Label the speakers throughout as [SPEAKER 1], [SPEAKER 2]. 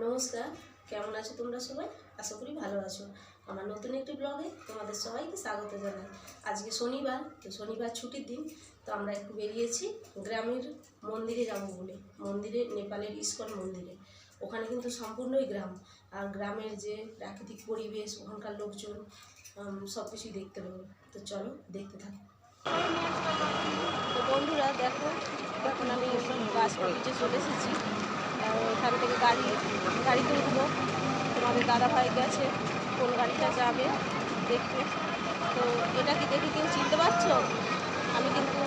[SPEAKER 1] নমস্কার, কেমন আছো তোমরা সবাই? আশা করি ভালো আছো। আমার নতুন একটি ব্লগে তোমাদের সবাইকে স্বাগত জানাই। আজকে শনিবার, তো শনিবার ছুটির দিন, তো আমরা একটু বেরিয়েছি গ্রামের মন্দিরে যাব বলে। মন্দিরে, নেপালের ইস্কন মন্দিরে। ওখানে কিন্তু সম্পূর্ণই গ্রাম। আর গ্রামের যে প্রাকৃতিক পরিবেশ, ওখানকার লোকজন সব কিছুই দেখতে পাবো। তো চলো, দেখতে থাকো। তো বন্ধুরা, দেখো, এখন আমি বাস চলে এসেছি। ওখান থেকে গাড়ি গাড়িতে উঠবো তোমাদের দাদা ভাই গেছে কোন গাড়িটা যাবে দেখতে। তো এটা কি দেখে কেউ চিনতে পারছ? আমি কিন্তু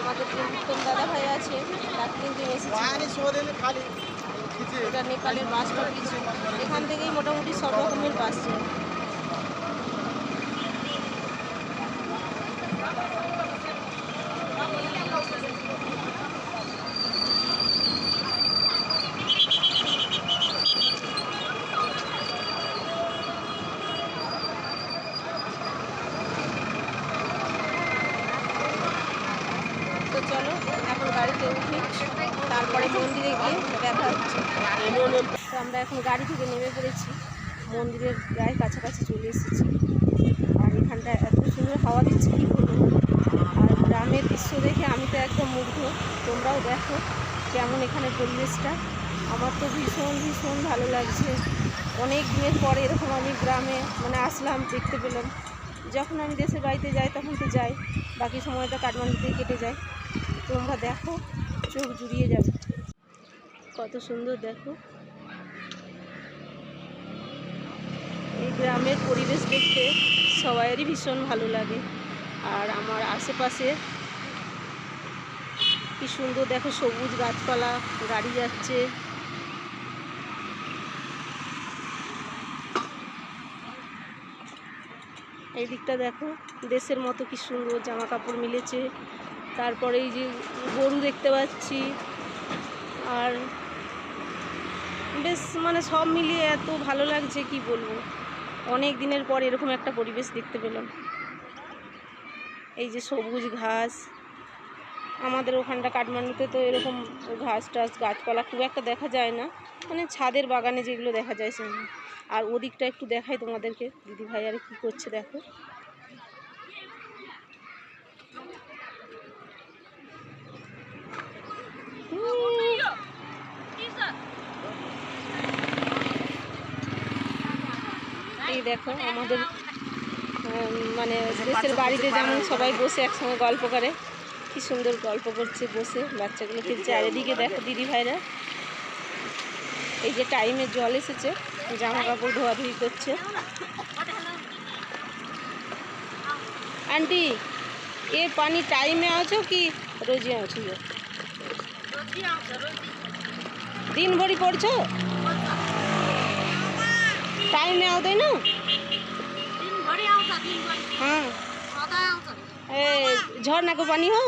[SPEAKER 1] আমাদের যে উত্তম দাদা ভাই আছে তাকে কিন্তু এসেছি। এটা নেপালের বাস স্টপেজ এখান থেকেই মোটামুটি সব রকমের বাস যায় তো চলো উঠি, তারপরে মন্দিরে গিয়ে ব্যথা হচ্ছে। তো আমরা এখন গাড়ি থেকে নেমে পড়েছি, মন্দিরের প্রায় কাছাকাছি চলে এসেছি। আর এখানটা এত সুন্দর হাওয়া দিচ্ছে, কী বলব? আর গ্রামের দৃশ্য দেখে আমি তো একদম মুগ্ধ। তোমরাও দেখো কেমন এখানে পরিবেশটা। আমার তো ভীষণ ভীষণ ভালো লাগছে। অনেক দিনের পরে এরকম আমি গ্রামে মানে আসলাম, দেখতে পেলাম। যখন আমি দেশের বাড়িতে যাই, তখন তো যাই। বাকি সময়টা কাঠমান্ডুতেই কেটে যায়। তোমরা দেখো, চোখ জুড়িয়ে যাবে। কত সুন্দর দেখো। এই গ্রামের পরিবেশ দেখতে সবাইয়েরই ভীষণ ভালো লাগে। আর আমার আশেপাশে কি সুন্দর দেখো, সবুজ গাছপালা, গাড়ি যাচ্ছে। এই দিকটা দেখো, দেশের মতো কি সুন্দর জামা কাপড় মিলেছে। তারপরে এই যে গরু দেখতে পাচ্ছি। আর বেশ মানে সব মিলিয়ে এত ভালো লাগছে, কি বলব? অনেক দিনের পর এরকম একটা পরিবেশ দেখতে পেলাম। এই যে সবুজ ঘাস। আমাদের ওখানটা কাঠমান্ডুতে তো এরকম ঘাস টাস, গাছপালা খুব একটা দেখা যায় না। মানে ছাদের বাগানে যেগুলো দেখা যায় সেগুলো। আর ওদিকটা একটু দেখাই তোমাদেরকে। দিদি ভাই আর কী করছে, দেখো। এই দেখো আমাদের উম, মানে দেশের বাড়িতে যেমন সবাই বসে একসঙ্গে গল্প করে কি সুন্দর গল্প করছে বসে বাচ্চাগুলো খেলছে আর এদিকে দেখো দিদি ভাইরা এই যে টাইমে জল এসেছে জামা কাপড় ধোয়াধুয়ি করছে आंटी ये पानी टाइम में आउँछ कि रोजी आउँछ यो दिनभरि पढ्छ टाइममा आउँदैन
[SPEAKER 2] दिनभरि आउँछ दिनभरि
[SPEAKER 1] अँ,
[SPEAKER 2] सधैँ आउँछ
[SPEAKER 1] ए झर्नाको पानी हो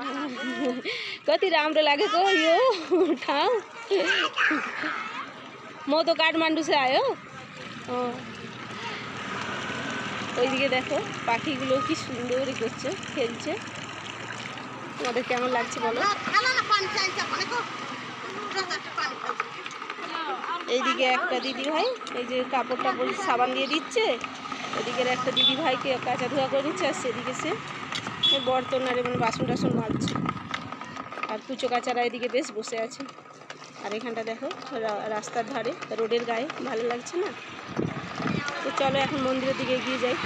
[SPEAKER 1] कति राम्रो लागेको यो ठाउँ म তো কাঠমান্ডু সে আয়ো ও ওইদিকে দেখো পাখিগুলো কি সুন্দরই করছে খেলছে তোমাদের কেমন লাগছে বলো এইদিকে একটা দিদি ভাই, এই যে কাপড় টাপড় সাবান দিয়ে দিচ্ছে। এদিকের একটা দিদি ভাইকে কাঁচা ধোয়া করে নিচ্ছে আর সেদিকে সে এই বর্তন আর মানে বাসন টাসন মারছে আর কুচো কাচারা এদিকে বেশ বসে আছে। আর এখানটা দেখো রাস্তার ধারে, রোডের গায়ে, ভালো লাগছে না? তো চলো এখন মন্দিরের দিকে এগিয়ে যাই।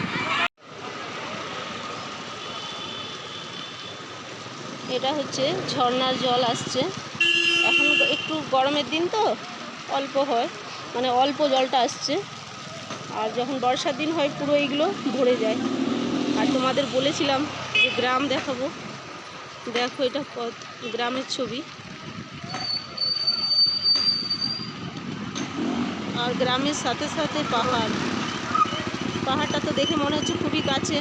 [SPEAKER 1] এটা হচ্ছে ঝর্ণার জল আসছে। এখন একটু গরমের দিন তো অল্প হয় মানে অল্প জলটা আসছে। আর যখন বর্ষার দিন হয়, পুরো এইগুলো ভরে যায়। আর তোমাদের বলেছিলাম যে গ্রাম দেখাবো। দেখো এটা পথ গ্রামের ছবি। আর গ্রামের সাথে সাথে পাহাড়। পাহাড়টা তো দেখে মনে হচ্ছে খুবই কাছে।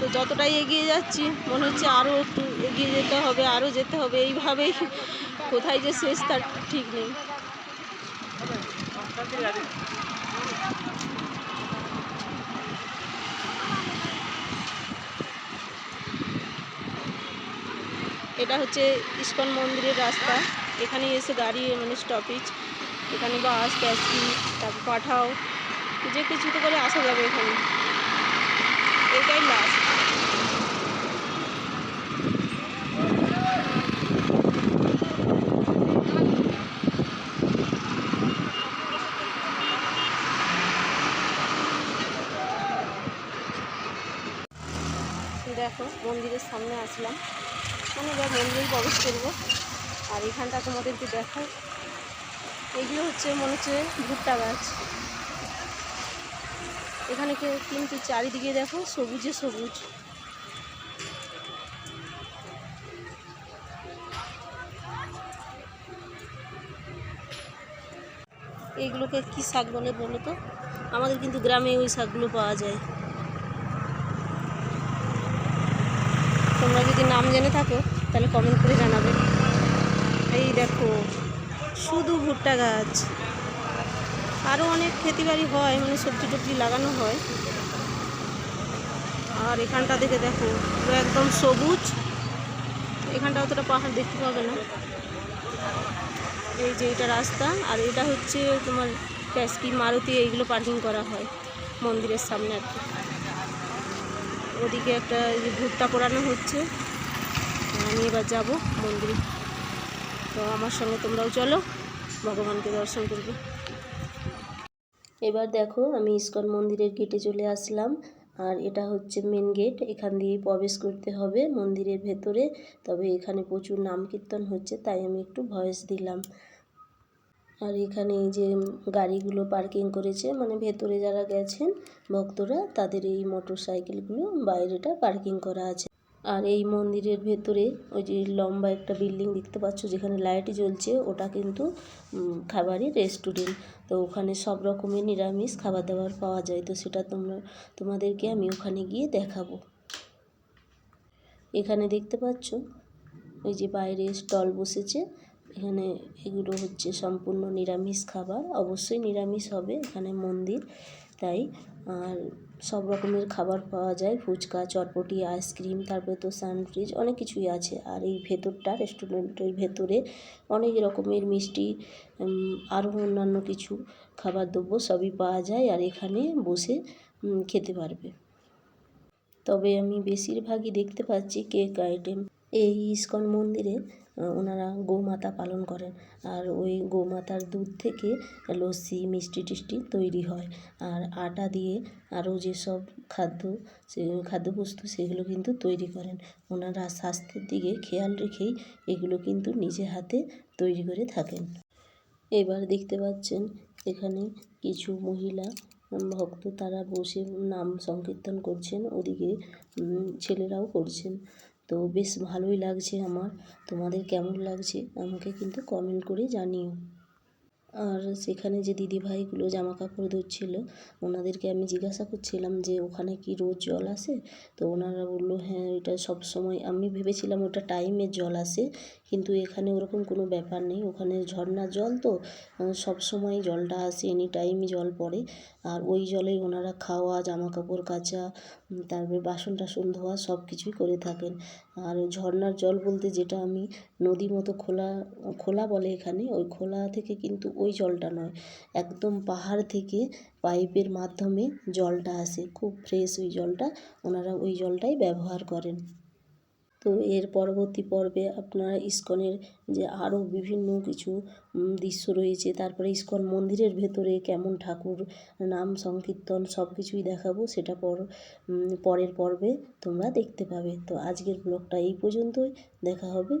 [SPEAKER 1] তো যতটাই এগিয়ে যাচ্ছি, মনে হচ্ছে আরও একটু এগিয়ে যেতে হবে, আরও যেতে হবে। এইভাবেই কোথায় যে শেষ তার ঠিক নেই। এটা হচ্ছে ইস্কন মন্দিরের রাস্তা। এখানে এসে গাড়ি মানে স্টপেজ এখানে বাস ট্যাক্সি তারপর পাঠাও। যে কিছুতে করে আসা যাবে এখানে। এটাই লাস্ট দেখো, মন্দিরের সামনে আসলাম। মানে এবার মন্দিরে প্রবেশ করব। আর এখানটা তোমাদেরকে দেখো এগুলো হচ্ছে মনে হচ্ছে ভুট্টা গাছ। এখানে কিন্তু চারিদিকে দেখো, সবুজে সবুজ। এইগুলোকে কি শাক বলে বলো তো? আমাদের কিন্তু গ্রামে ওই শাকগুলো পাওয়া যায়। তোমরা যদি নাম জেনে থাকো, তাহলে কমেন্ট করে জানাবে। এই দেখো, শুধু ভুট্টা গাছ। আরও অনেক খেতিবাড়ি হয় মানে সবজি টবজি লাগানো হয়। আর এখানটা দেখে দেখো একদম সবুজ। এখানটা অতটা পাহাড় দেখতে পাবে না। এই যে এটা রাস্তা, আর এটা হচ্ছে তোমার ট্যাক্সি, মারুতি, এইগুলো পার্কিং করা হয় মন্দিরের সামনে আর কি। ওদিকে একটা ভুট্টা পোড়ানো হচ্ছে। আমি এবার যাব মন্দিরে। তো আমার সঙ্গে তোমরাও চলো, ভগবানকে দর্শন করবে। এবার দেখো আমি ইস্কন মন্দিরের গেটে চলে আসলাম। আর এটা হচ্ছে মেন গেট এখান দিয়েই প্রবেশ করতে হবে মন্দিরের ভেতরে। তবে এখানে প্রচুর নাম কীর্তন হচ্ছে, তাই আমি একটু ভয়েস দিলাম। আর এখানে এই যে গাড়িগুলো পার্কিং করেছে মানে ভেতরে যারা গেছেন ভক্তরা, তাদের এই মোটর সাইকেলগুলো বাইরেটা পার্কিং করা আছে। আর এই মন্দিরের ভেতরে ওই যে লম্বা একটা বিল্ডিং দেখতে পাচ্ছ যেখানে লাইট জ্বলছে ওটা কিন্তু উম, খাবারই রেস্টুরেন্ট তো ওখানে সব রকমের নিরামিষ খাবার দাবার পাওয়া যায়। তো সেটা তোমরা তোমাদেরকে আমি ওখানে গিয়ে দেখাবো। এখানে দেখতে পাচ্ছ ওই যে বাইরে স্টল বসেছে। এখানে এগুলো হচ্ছে সম্পূর্ণ নিরামিষ খাবার। অবশ্যই নিরামিষ হবে এখানে মন্দির। তাই। আর সব রকমের খাবার পাওয়া যায়। ফুচকা, চটপটি, আইসক্রিম, তারপরে তো স্যান্ডউইচ, অনেক কিছুই আছে। আর এই ভেতরটা, রেস্টুরেন্টের ভেতরে অনেক রকমের মিষ্টি আরও অন্যান্য কিছু খাবার দ্রব্য সবই পাওয়া যায় আর এখানে বসে খেতে পারবে। তবে আমি বেশিরভাগই দেখতে পাচ্ছি কেক আইটেম। এই ইস্কন মন্দিরে ওনারা গোমাতা পালন করেন। আর ওই গোমাতার দুধ থেকে লস্যি, মিষ্টি টিষ্টি তৈরি হয়। আর আটা দিয়ে আরও যেসব খাদ্য খাদ্যবস্তু, সেগুলো কিন্তু তৈরি করেন। ওনারা স্বাস্থ্যের দিকে খেয়াল রেখেই এগুলো কিন্তু নিজে হাতে তৈরি করে থাকেন। এবার দেখতে পাচ্ছেন, এখানে কিছু মহিলা ভক্ত তারা বসে নাম সংকীর্তন করছেন। ওদিকে ছেলেরাও করছেন। তো বেশ ভালোই লাগছে আমার। তোমাদের কেমন লাগছে আমাকে কিন্তু কমেন্ট করে জানিও। আর সেখানে যে দিদিভাইগুলো জামা কাপড় ধুচ্ছিল ওনাদেরকে আমি জিজ্ঞাসা করছিলাম যে ওখানে কি রোজ জল আসে? তো ওনারা বলল হ্যাঁ ওইটা সব সময় আমি ভেবেছিলাম ওটা টাইমে জল আসে। কিন্তু এখানে ওরকম কোনো ব্যাপার নেই। ওখানে ঝর্ণার জল তো সব সময় জলটা আসে এনি টাইমই জল পড়ে। আর ওই জলেই ওনারা খাওয়া জামা কাপড় কাচা তারপরে বাসন টাসন ধোয়া, সব কিছুই করে থাকেন। আর ঝর্নার জল বলতে যেটা আমি নদী মতো খোলা খোলা বলে এখানে, ওই খোলা থেকে কিন্তু ওই জলটা নয়। একদম পাহাড় থেকে পাইপের মাধ্যমে জলটা আসে। খুব ফ্রেশ ওই জলটা, ওনারা ওই জলটাই ব্যবহার করেন। তো এর পরবর্তী পর্বে আপনারা ইস্কনের যে আরও বিভিন্ন কিছু দৃশ্য রয়েছে, তারপরে ইস্কন মন্দিরের ভেতরে কেমন ঠাকুর, নাম, সংকীর্তন সব কিছুই দেখাবো, সেটা পর পরের পর্বে তোমরা দেখতে পাবে। তো আজকের ব্লগটা এই পর্যন্তই, দেখা হবে